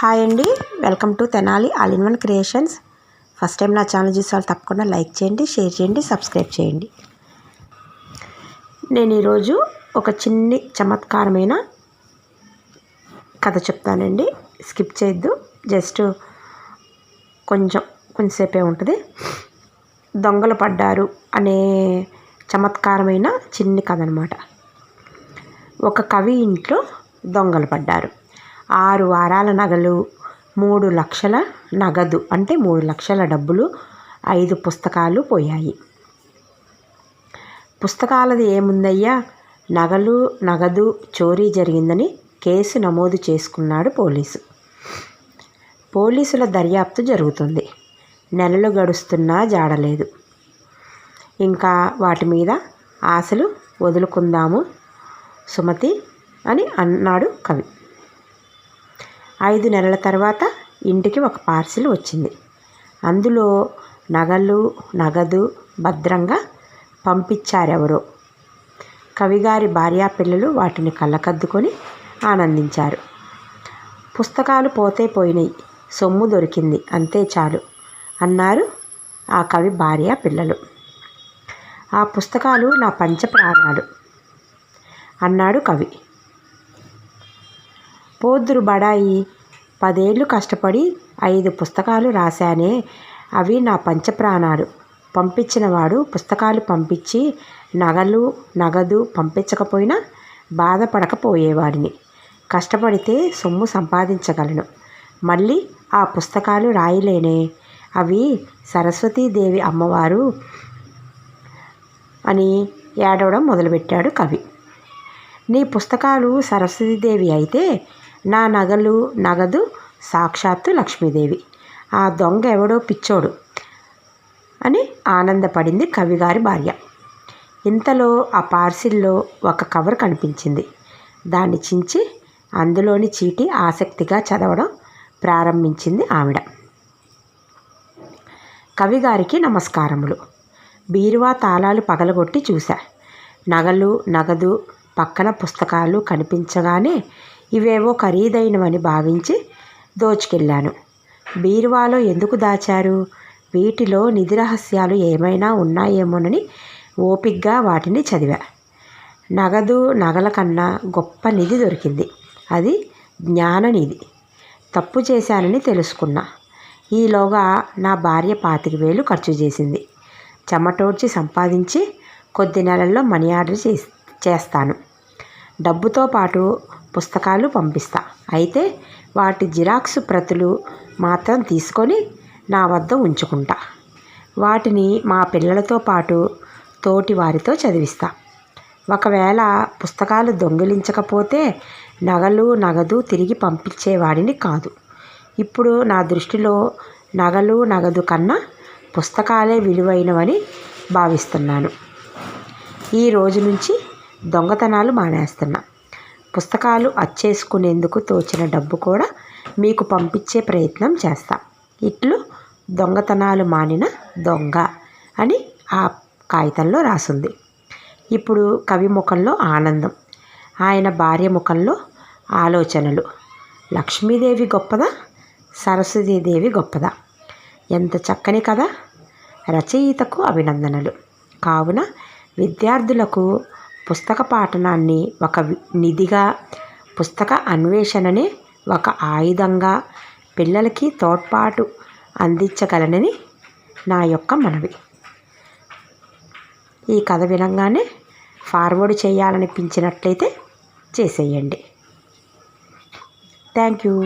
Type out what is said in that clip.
Hi అండి. Welcome to Tenali all in one creations. First time నా channel చూసే వాళ్ళు తప్పకుండా లైక్ చేయండి షేర్ చేయండి సబ్స్క్రైబ్ చేయండి. నేను ఈరోజు ఒక చిన్ని చమత్కారమైన కథ చెప్తానండి. స్కిప్ చేయొద్దు. జస్ట్ కొంచెం కొంచెంసేపే ఉంటుంది. దొంగలు పడ్డారు అనే చమత్కారమైన చిన్ని కథ అనమాట ఒక కవి ఇంట్లో దొంగలు పడ్డారు. ఆరు వారాల నగలు మూడు లక్షల నగదు అంటే మూడు లక్షల డబ్బులు ఐదు పుస్తకాలు పోయాయి. పుస్తకాలది ఏముందయ్యా? నగలు నగదు చోరీ జరిగిందని కేసు నమోదు చేసుకున్నాడు పోలీసు. పోలీసుల దర్యాప్తు జరుగుతుంది. నెలలు గడుస్తున్నా జాడలేదు. ఇంకా వాటి మీద ఆశలు వదులుకుందాము సుమతి అని అన్నాడు కవి. ఐదు నెలల తర్వాత ఇంటికి ఒక పార్సిల్ వచ్చింది. అందులో నగలు నగదు భద్రంగా పంపించారెవరో. కవిగారి భార్యా పిల్లలు వాటిని కళ్ళకద్దుకొని ఆనందించారు. పుస్తకాలు పోతే పోయినాయి సొమ్ము దొరికింది అంతే చాలు అన్నారు ఆ కవి భార్య పిల్లలు. ఆ పుస్తకాలు నా పంచప్రాణాలు అన్నాడు కవి. పోద్దురు బడాయి. పదేళ్ళు కష్టపడి ఐదు పుస్తకాలు రాశానే. అవి నా పంచప్రాణాలు. పంపించినవాడు పుస్తకాలు పంపించి నగలు నగదు పంపించకపోయినా బాధపడకపోయేవాడిని. కష్టపడితే సొమ్ము సంపాదించగలను. మళ్ళీ ఆ పుస్తకాలు రాయలేనే. అవి సరస్వతీదేవి అమ్మవారు అని ఏడవడం మొదలుపెట్టాడు కవి. నీ పుస్తకాలు సరస్వతీదేవి అయితే నా నగలు నగదు సాక్షాత్తు లక్ష్మీదేవి. ఆ దొంగ ఎవడో పిచ్చోడు అని ఆనందపడింది కవిగారి భార్య. ఇంతలో ఆ పార్సిల్లో ఒక కవర్ కనిపించింది. దాన్ని చించి అందులోని చీటి ఆసక్తిగా చదవడం ప్రారంభించింది ఆవిడ. కవిగారికి నమస్కారములు. బీరువా తాళాలు పగలగొట్టి చూశా. నగలు నగదు పక్కన పుస్తకాలు కనిపించగానే ఇవేవో ఖరీదైనవని భావించి దోచుకెళ్ళాను. బీరువాలో ఎందుకు దాచారు? వీటిలో నిధి రహస్యాలు ఏమైనా ఉన్నాయేమోనని ఓపిగ్గా వాటిని చదివా. నగదు నగల కన్నా గొప్ప నిధి దొరికింది. అది జ్ఞాననిధి తప్పు చేశానని తెలుసుకున్నా. ఈలోగా నా భార్య పాతిక వేలు ఖర్చు చేసింది. చెమటోడ్చి సంపాదించి కొద్ది నెలల్లో మనీ ఆర్డర్ చేస్తాను. డబ్బుతో పాటు పుస్తకాలు పంపిస్తా. అయితే వాటి జిరాక్స్ ప్రతులు మాత్రం తీసుకొని నా వద్ద ఉంచుకుంటా. వాటిని మా పిల్లలతో పాటు తోటి వారితో చదివిస్తా. ఒకవేళ పుస్తకాలు దొంగిలించకపోతే నగలు నగదు తిరిగి పంపించేవాడిని కాదు. ఇప్పుడు నా దృష్టిలో నగలు నగదు కన్నా పుస్తకాలే విలువైనవని భావిస్తున్నాను. ఈ రోజు నుంచి దొంగతనాలు మానేస్తున్నా. పుస్తకాలు అచ్చేసుకునేందుకు తోచిన డబ్బు కూడా మీకు పంపించే ప్రయత్నం చేస్తాం. ఇట్లు దొంగతనాలు మానిన దొంగ అని ఆ కాగితంలో రాసుంది. ఇప్పుడు కవి ముఖంలో ఆనందం. ఆయన భార్య ముఖంలో ఆలోచనలు. లక్ష్మీదేవి గొప్పదా? సరస్వతీదేవి గొప్పదా? ఎంత చక్కని కథ! రచయితకు అభినందనలు. కావున విద్యార్థులకు పుస్తక పాఠనాన్ని ఒక నిధిగా పుస్తక అన్వేషణని ఒక ఆయుధంగా పిల్లలకి తోడ్పాటు అందించగలనని నా యొక్క మనవి. ఈ కథ వినంగానే ఫార్వర్డ్ చేయాలనిపించినట్లయితే చేసేయండి. Thank you.